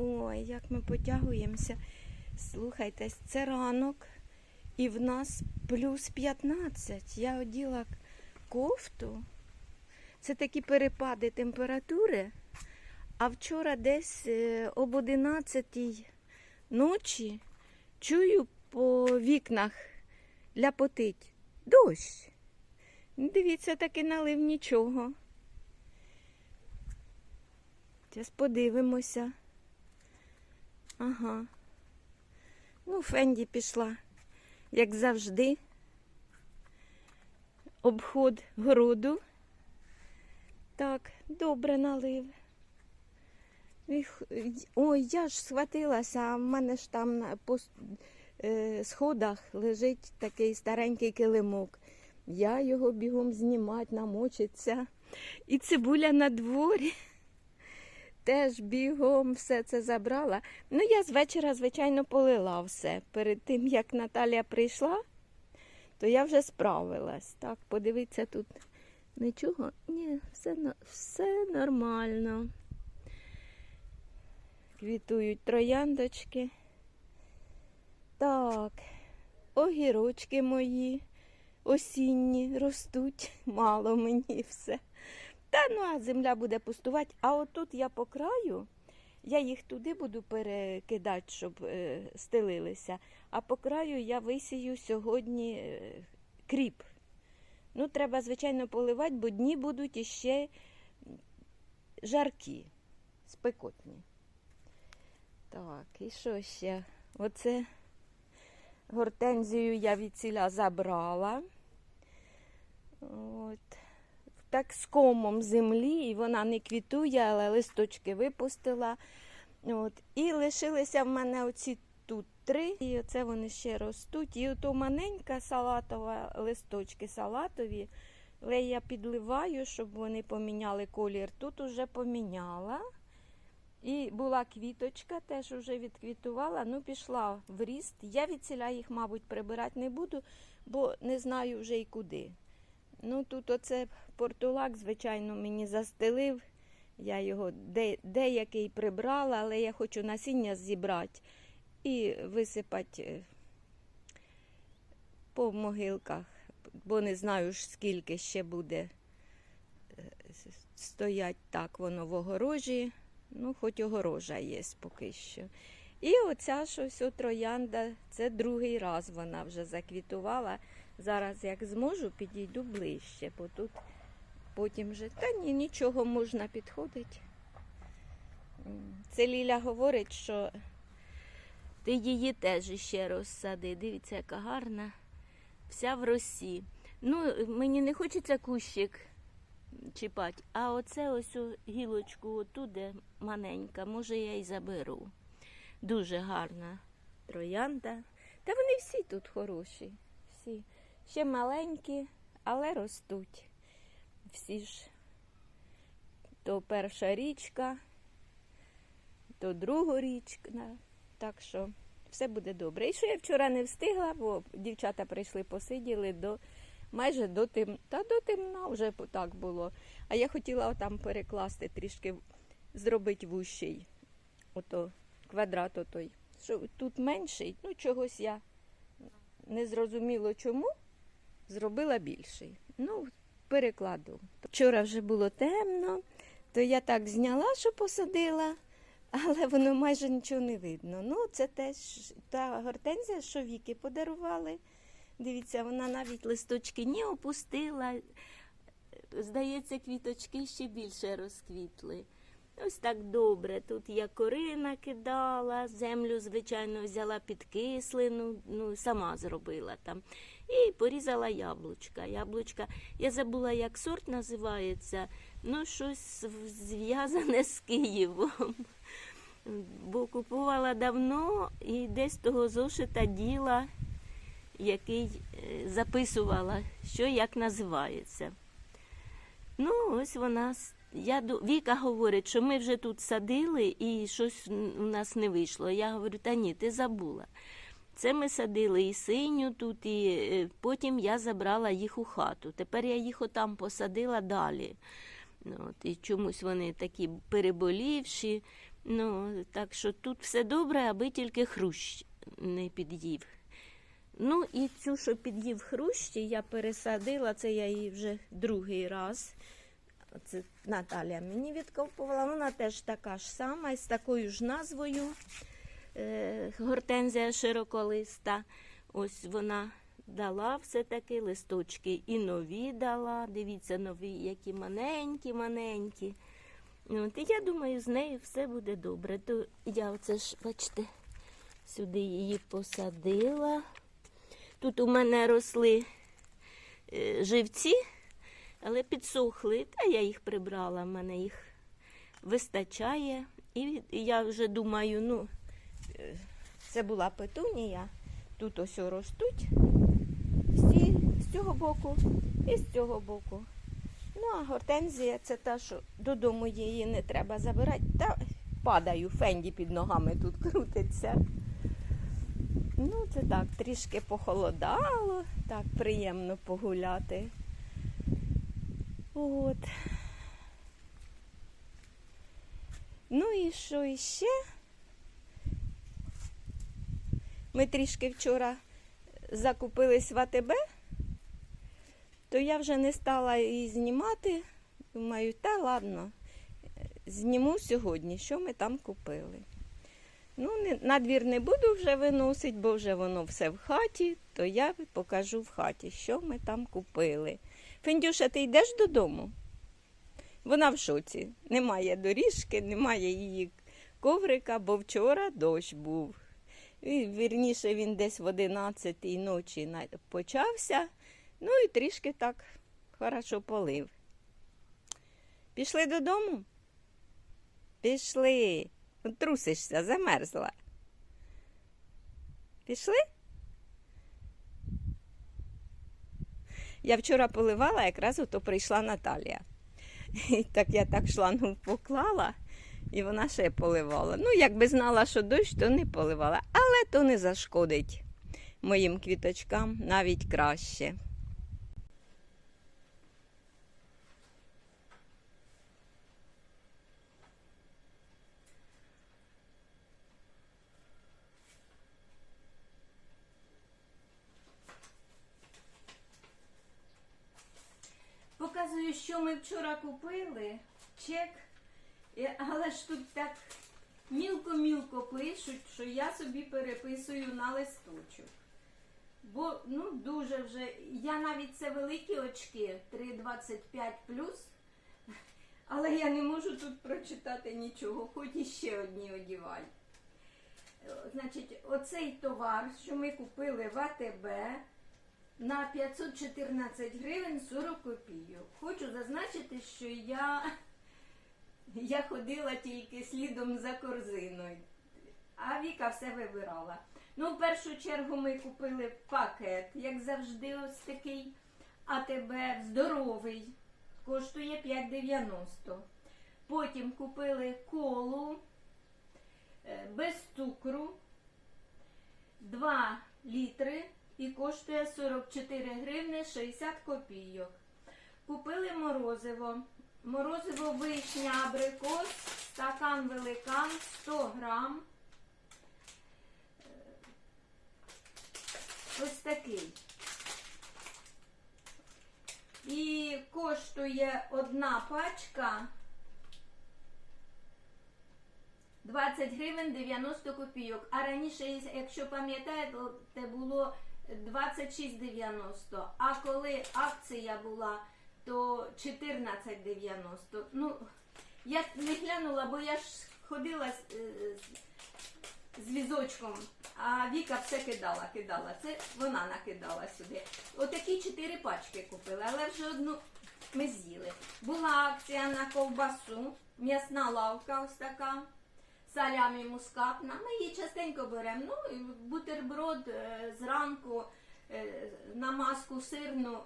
Ой, як ми потягуємося. Слухайте, це ранок, і в нас плюс 15. Я оділа кофту. Це такі перепади температури. А вчора десь е, об 11 ночі чую по вікнах ляпотить. Дощ. Дивіться, таки налив нічого. Зараз подивимося. Ага. Ну, Фенді пішла, як завжди. Обход городу. Так, добре налив. Ой, я ж схватилася, а в мене ж там на е, сходах лежить такий старенький килимок. Я його бігом знімати, намочиться. І цибуля на дворі. Теж бігом все це забрала. Ну, я з вечора, звичайно, полила все. Перед тим, як Наталя прийшла, то я вже справилась. Так, подивіться тут. Нічого? Ні, все, все нормально. Квітують трояндочки. Так, огірочки мої осінні ростуть. Мало мені все. Та ну, а земля буде пустувати. А отут я по краю, я їх туди буду перекидати, щоб е, стелилися. А по краю я висію сьогодні е, кріп. Ну, треба, звичайно, поливати, бо дні будуть іще жаркі, спекотні. Так, і що ще? Оце гортензію я від ціля забрала. От. Так з комом землі, і вона не квітує, але листочки випустила. От. І лишилися в мене оці тут три. І оце вони ще ростуть. І ото маленька салатова листочки салатові. Але я підливаю, щоб вони поміняли колір. Тут уже поміняла. І була квіточка, теж вже відквітувала, ну пішла в ріст. Я від ціля їх, мабуть, прибирати не буду, бо не знаю вже й куди. Ну тут оце портулак, звичайно, мені застелив. Я його де, деякий прибрала, але я хочу насіння зібрати і висипати е, по могилках, бо не знаю скільки ще буде е, стоять так воно в огорожі. Ну, хоч огорожа є поки що. І оця щось о, троянда, це другий раз вона вже заквітувала. Зараз, як зможу, підійду ближче, бо тут потім вже та ні, нічого можна підходити. Це Ліля говорить, що ти її теж іще розсади. Дивіться, яка гарна, вся в росі. Ну, мені не хочеться кущик чіпати, а оце ось гілочку отуде маленька, може я й заберу. Дуже гарна троянда. Та вони всі тут хороші. Всі. Ще маленькі, але ростуть. Всі ж то перша річка, то друга річка. Так що все буде добре. І що я вчора не встигла, бо дівчата прийшли, посиділи до майже до тим, та до темна вже так було. А я хотіла там перекласти трішки, зробити вущий, ото квадрат отой. Що тут менший, ну чогось я не зрозуміло чому, зробила більший. Ну, перекладу. Вчора вже було темно, то я так зняла, що посадила, але воно майже нічого не видно. Ну, це теж та гортензія, що віки подарували. Дивіться, вона навіть листочки не опустила. Здається, квіточки ще більше розквітли. Ось так добре. Тут я кори накидала, землю, звичайно, взяла під кислину, ну, сама зробила там. І порізала яблучка. Яблучка, я забула, як сорт називається, ну щось зв'язане з Києвом. Бо купувала давно і десь того зошита діла, який е, записувала, що як називається. Ну, ось вона. Я, Віка говорить, що ми вже тут садили і щось у нас не вийшло. Я говорю, та ні, ти забула. Це ми садили і синю тут, і е, потім я забрала їх у хату. Тепер я їх отам посадила далі. Ну, От, і чомусь вони такі переболівші. Ну, так що тут все добре, аби тільки хрущ не під'їв. Ну і цю, що під'їв хрущі, я пересадила, це я її вже другий раз. Це Наталя мені відкопувала. Вона теж така ж сама, з такою ж назвою. Е, гортензія широколиста. Ось вона дала все-таки листочки і нові дала. Дивіться, нові, які маленькі, маленькі. От, і я думаю, з нею все буде добре. То я оце ж, бачите, сюди її посадила. Тут у мене росли е, живці, але підсохли, та я їх прибрала, в мене їх вистачає. І я вже думаю, ну, е, це була петунія, тут ось ростуть всі з цього боку і з цього боку. Ну, а гортензія це та, що додому її не треба забирати. Та падаю, фенді під ногами тут крутиться. Ну, це так, трішки похолодало, так приємно погуляти. От. Ну і що іще? Ми трішки вчора закупились в АТБ, то я вже не стала її знімати. Думаю, та ладно, зніму сьогодні, що ми там купили. Ну, не, на двір не буду вже виносити, бо вже воно все в хаті, то я покажу в хаті, що ми там купили. Фендюша, ти йдеш додому? Вона в шоці. Немає доріжки, немає її коврика, бо вчора дощ був. Вірніше, він десь в 11 ночі почався, ну і трішки так хорошо полив. Пішли додому? Пішли. Трусишся, замерзла. Пішли? Я вчора поливала, якраз ото прийшла Наталія. І так я так шлангу поклала, і вона ще поливала. Ну, якби знала, що дощ, то не поливала. Але то не зашкодить моїм квіточкам навіть краще. Показую, що ми вчора купили. Чек. Але ж тут так мілко-мілко пишуть, що я собі переписую на листочок. Бо ну дуже вже. Я навіть це великі очки 3,25 плюс. Але я не можу тут прочитати нічого, хоч іще одні одівай. Значить, оцей товар, що ми купили в АТБ, на 514 гривень 40 копійок. Хочу зазначити, що я, я ходила тільки слідом за корзиною, а Віка все вибирала. Ну, в першу чергу ми купили пакет, як завжди, ось такий АТБ здоровий, коштує 5,90. Потім купили колу е, без цукру 2 літри і коштує 44 гривни 60 копійок. Купили морозиво. Морозиво вишня, абрикос, стакан великан 100 грам. Ось такий. І коштує одна пачка 20 гривень 90 копійок. А раніше, якщо пам'ятаєте, було 26,90. А коли акція була, то 14,90. Ну, я не глянула, бо я ж ходила е, з- з візочком, а Віка все кидала, кидала. Це вона накидала сюди. Отакі 4 пачки купили, але вже одну ми з'їли. Була акція на ковбасу, м'ясна лавка ось така салямі мускатна. Ми її частенько беремо. Ну, бутерброд е, зранку, е, намазку сирну, е,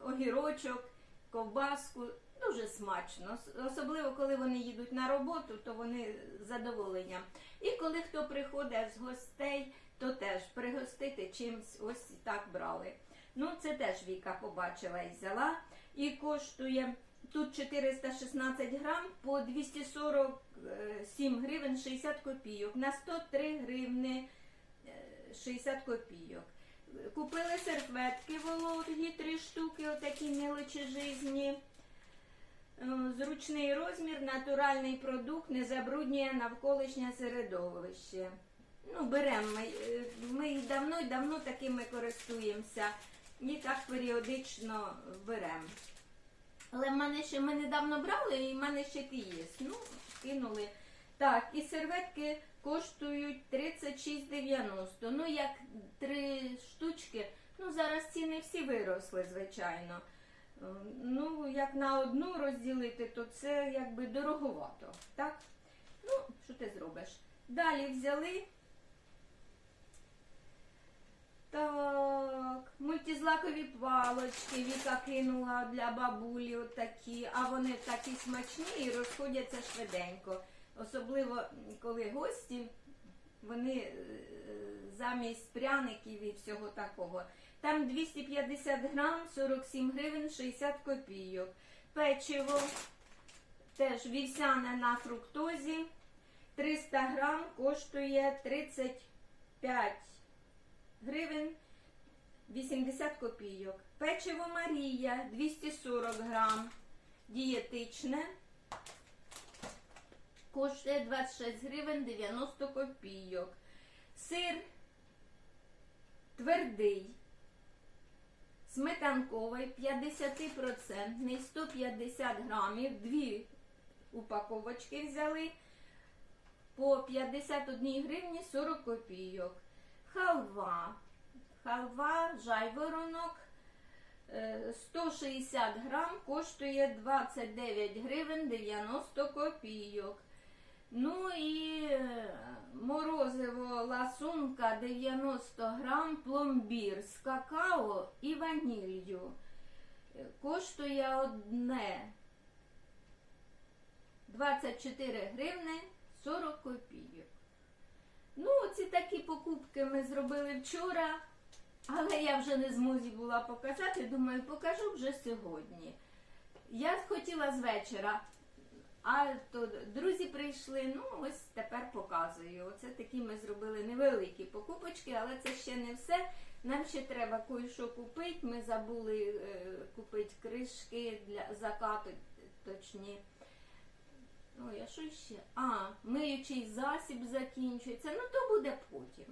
огірочок, ковбаску. Дуже смачно. Особливо, коли вони їдуть на роботу, то вони з задоволенням. І коли хто приходить з гостей, то теж пригостити чимось ось так брали. Ну, це теж Віка побачила і взяла. І коштує Тут 416 грам по 247 гривень 60 копійок. На 103 гривни е, 60 копійок. Купили серветки вологі, три штуки, отакі мелочі жизні. Е, Зручний розмір, натуральний продукт, не забруднює навколишнє середовище. Ну, беремо. Ми, е, ми їх давно і давно такими користуємося. І так періодично беремо. Але в мене ще ми недавно брали, і в мене ще ті є. Ну, кинули. Так, і серветки коштують 36,90. Ну, як три штучки. Ну, зараз ціни всі виросли, звичайно. Е, Ну, як на одну розділити, то це якби дороговато. Так? Ну, що ти зробиш? Далі взяли. Так, мультизлакові палочки Віка кинула для бабулі отакі, а вони такі смачні і розходяться швиденько. Особливо, коли гості, вони е, замість пряників і всього такого. Там 250 грам, 47 гривень 60 копійок. Печиво теж вівсяне на фруктозі. 300 грам коштує 35 гривень 80 копійок. Печиво Марія 240 грам. Дієтичне. Коштує 26 гривень 90 копійок. Сир твердий. Сметанковий 50% 150 грамів. Дві упаковочки взяли по 51 гривні 40 копійок. Халва. Халва, жайворонок е, 160 грам коштує 29 гривень 90 копійок. Ну і е, морозиво ласунка 90 грам пломбір з какао і ваніллю. Е, Коштує одне 24 гривни 40 копійок. Ну, ці такі покупки ми зробили вчора, але я вже не змозі була показати. Думаю, покажу вже сьогодні. Я хотіла з вечора, а то друзі прийшли. Ну, ось тепер показую. Оце такі ми зробили невеликі покупочки, але це ще не все. Нам ще треба кое-що купити. Ми забули е, купити кришки для закату, точні. Ой, а що ще? А, миючий засіб закінчується. Ну, то буде потім.